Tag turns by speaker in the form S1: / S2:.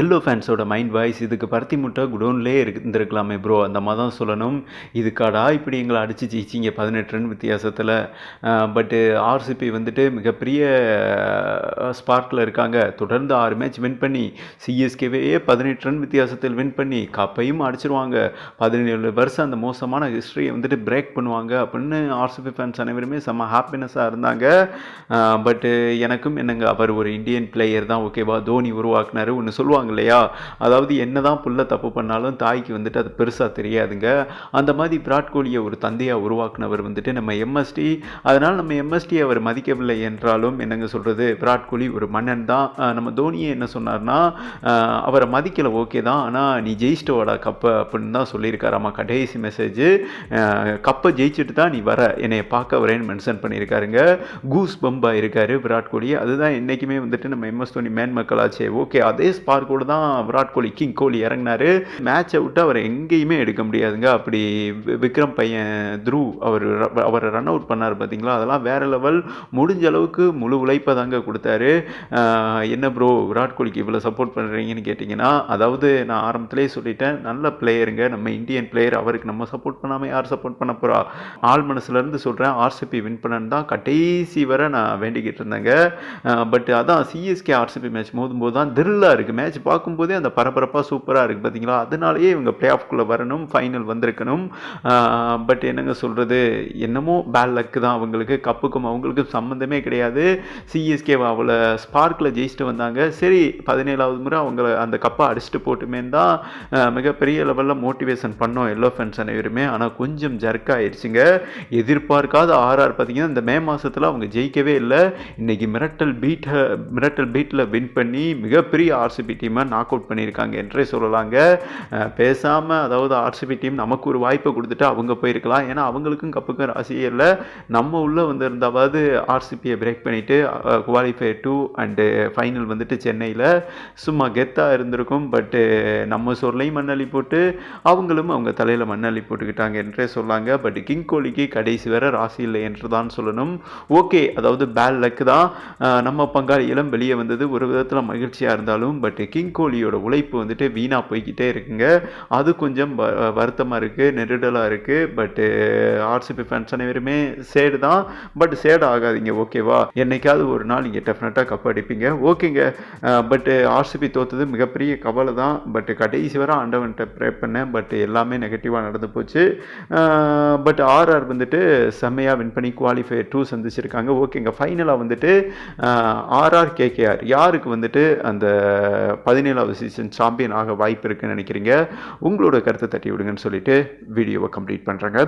S1: Yellow ஃபேன்ஸோட mind voice இதுக்கு பருத்தி முட்டை குடோன்லேயே இருந்திருக்கலாமே ப்ரோ அந்த மாதிரி தான் சொல்லணும். இதுக்காடா இப்படி எங்களை அடித்து ஜெயிச்சிங்க. பதினெட்டு ரன் வித்தியாசத்தில். பட்டு ஆர்சிபி வந்துட்டு மிகப்பெரிய ஸ்பார்க்கில் இருக்காங்க. தொடர்ந்து ஆறு மேட்ச் வின் பண்ணி சிஎஸ்கேவே பதினெட்டு ரன் வித்தியாசத்தில் வின் பண்ணி கப்பையும் அடிச்சிருவாங்க. பதினேழு வருஷம் அந்த மோசமான ஹிஸ்ட்ரியை வந்துட்டு பிரேக் பண்ணுவாங்க அப்படின்னு ஆர்சிபி ஃபேன்ஸ் அனைவருமே செம்ம ஹாப்பினஸ்ஸாக இருந்தாங்க. பட்டு எனக்கும் என்னங்க அவர் ஒரு இந்தியன் பிளேயர் தான். ஓகேவா தோனி உருவாக்குனாரு. ஒன்று சொல்லுவாங்க இல்லையா? அதாவது என்ன தான் புள்ள தப்பு பண்ணாலும் தாய்க்கு வந்துட்டு அது பெருசாக தெரியாதுங்க. அந்த மாதிரி விராட் கோலியை ஒரு தந்தையாக உருவாக்குனவர் வந்துட்டு நம்ம எம்எஸ்டி அதனால் நம்ம எம்எஸ்டி அவர் மதிக்கவில்லை என்றாலும் என்னங்க சொல்கிறது விராட் கோலி ஒரு மன்னன் தான். நம்ம தோனியை என்ன சொன்னார்னா அவரை மதிக்கலை ஓகே தான். ஆனால் நீ ஜெயிச்சிட்டு கப்பை அப்படின்னு தான் சொல்லியிருக்காராமா கடைசி மெசேஜ் கப்பை ஜெயிச்சுட்டு தான் நீ வர. என்னை பார்க்க வரேன்னு மென்ஷன் பண்ணியிருக்காருங்க. கூஸ் பம்பா இருக்கார் விராட் கோலி. அதுதான் என்றைக்குமே வந்துட்டு நம்ம எம்எஸ் தோனி மேன் மக்களாச்சே ஓகே அதே ஸ்பார்க் கூட தான் விராட் கோலி கிங் கோலி இறங்கினாரு. மேட்சை விட்டு அவர் எங்கேயுமே எடுக்க முடியாதுங்க. அப்படி விக்ரம் பையன் த்ரூ அவர் ர- அவரை ரன் அவுட் பண்ணார் பார்த்தீங்களா அதெல்லாம் வேற லெவல் முடிஞ்ச அளவுக்கு முழு உழைப்பை தாங்க கொடுத்தாரு. என்ன ப்ரோ விராட் கோலிக்கு இவ்வளோ சப்போர்ட் பண்ணுறீங்கன்னு கேட்டிங்கன்னா அதாவது நான் ஆரம்பத்திலே சொல்லிட்டேன் நல்ல பிளேயருங்க நம்ம இந்தியன் பிளேயர் அவருக்கு நம்ம சப்போர்ட் பண்ணாமல் யார் சப்போர்ட் பண்ண போகிறா ஆள் மனசுலேருந்து சொல்கிறேன் ஆர்சிபி வின் பண்ணன்னு தான் கடைசி வரை நான் வேண்டிக்கிட்டு இருந்தேங்க. பட் அதான் சிஎஸ்கே ஆர்சிபி மேட்ச் மோதும்போது தான் திரில்லாக இருக்குது மேட்ச் பார்க்கும்போதே அந்த பரபரப்பாக சூப்பராக இருக்குது பார்த்தீங்களா அதனாலேயே இவங்க பிளே ஆஃப்குள்ளே வரணும் ஃபைனல் வந்திருக்கணும். பட் என்னங்க சொல்கிறது என்னமோ பேட் லக்கு தான் அவங்களுக்கு. கப்புக்கும் அவங்களுக்கும் சம்மந்தமே கிடையாது. சிஎஸ்கே அவளை ஸ்பார்க்கில் ஜெயிச்சுட்டு வந்தாங்க. சரி பதினேழாவது முறை அவங்கள அந்த கப்பை அடிச்சுட்டு போட்டுமேன்னு தான் மிகப்பெரிய லெவலில் மோட்டிவேஷன் பண்ணோம் எல்லோ ஃபேன்ஸ் அனைவருமே. ஆனால் கொஞ்சம் ஜர்க் ஆயிடுச்சுங்க. எதிர்பார்க்காத ஆர்ஆர் பார்த்தீங்கன்னா இந்த மே மாதத்தில் அவங்க ஜெயிக்கவே இல்லை. இன்னைக்கு மிரட்டல் பீட்டை மிரட்டல் பீட்டில் வின் பண்ணி மிகப்பெரிய ஆர்சிபி டீமை நாக் அவுட் பண்ணியிருக்காங்க என்றே சொல்லலாங்க. பேசாமல் அதாவது ஆர்சிபி டீம் நமக்கு ஒரு வாய்ப்பை கொடுத்துட்டு அவங்க போயிருக்கலாம். ஏன்னா அவங்களுக்கும் கப்புக்கும் ராசியே இல்லை. நம்ம உள்ளே வந்திருந்தாவது ஆர்சிபியை பிரேக் பண்ணிவிட்டு குவாலிஃபை டூ அண்டு ஃபைனல் வந்துட்டு சென்னையில். சும்மா கெத்தாக இருந்திருக்கும் பட்டு நம்ம சொல்லையும் மண்ணள்ளி போட்டு அவங்களும் அவங்க தலையில் மண்ணள்ளி போட்டுக்கிட்டாங்க என்றே சொல்லாங்க. பட் கிங் கோலிக்கு கடைசி வரை ராசி இல்லை என்று தான் சொல்லணும். ஓகே அதாவது பேட் லக்கு தான். நம்ம நம்ம பங்காளிகளும் வெளியே வந்தது. ஒரு விதத்தில் மகிழ்ச்சியாக இருந்தாலும் பட் கிங் கோலியோட உழைப்பு வந்துட்டு வீணாக போய்கிட்டே இருக்குங்க. அது கொஞ்சம் வ- வருத்தமாக இருக்குது நெருடலாக இருக்குது பட்டு ஆர்சிபி ஃபேன்ஸ் அனைவருமே சேடு தான். பட் சேடு ஆகாதீங்க ஓகேவா என்னைக்காவது ஒரு நாள் நீங்கள் டெஃபினட்டாக கப் அடிப்பீங்க. ஓகேங்க பட்டு ஆர்சிபி தோத்தது மிகப்பெரிய கவலை தான். பட் கடைசி வர ஆண்டவன்கிட்ட ப்ரே பண்ணேன். பட் எல்லாமே நெகட்டிவாக நடந்து போச்சு. பட் ஆர்ஆர் வந்துட்டு செம்மையாக வின் பண்ணி குவாலிஃபை டூ சந்திச்சிருக்காங்க. ஓகேங்க ஃபைனலாக வந்துட்டு ஆர்ஆர் கேகேஆர் யாருக்கு வந்துட்டு அந்த பதினேழாவது சீசன் சாம்பியன் ஆக வாய்ப்பு இருக்குன்னு நினைக்கிறீங்க. உங்களோட கருத்தை தட்டி விடுங்கன்னு சொல்லிட்டு வீடியோவை கம்ப்ளீட் பண்ணுறேங்க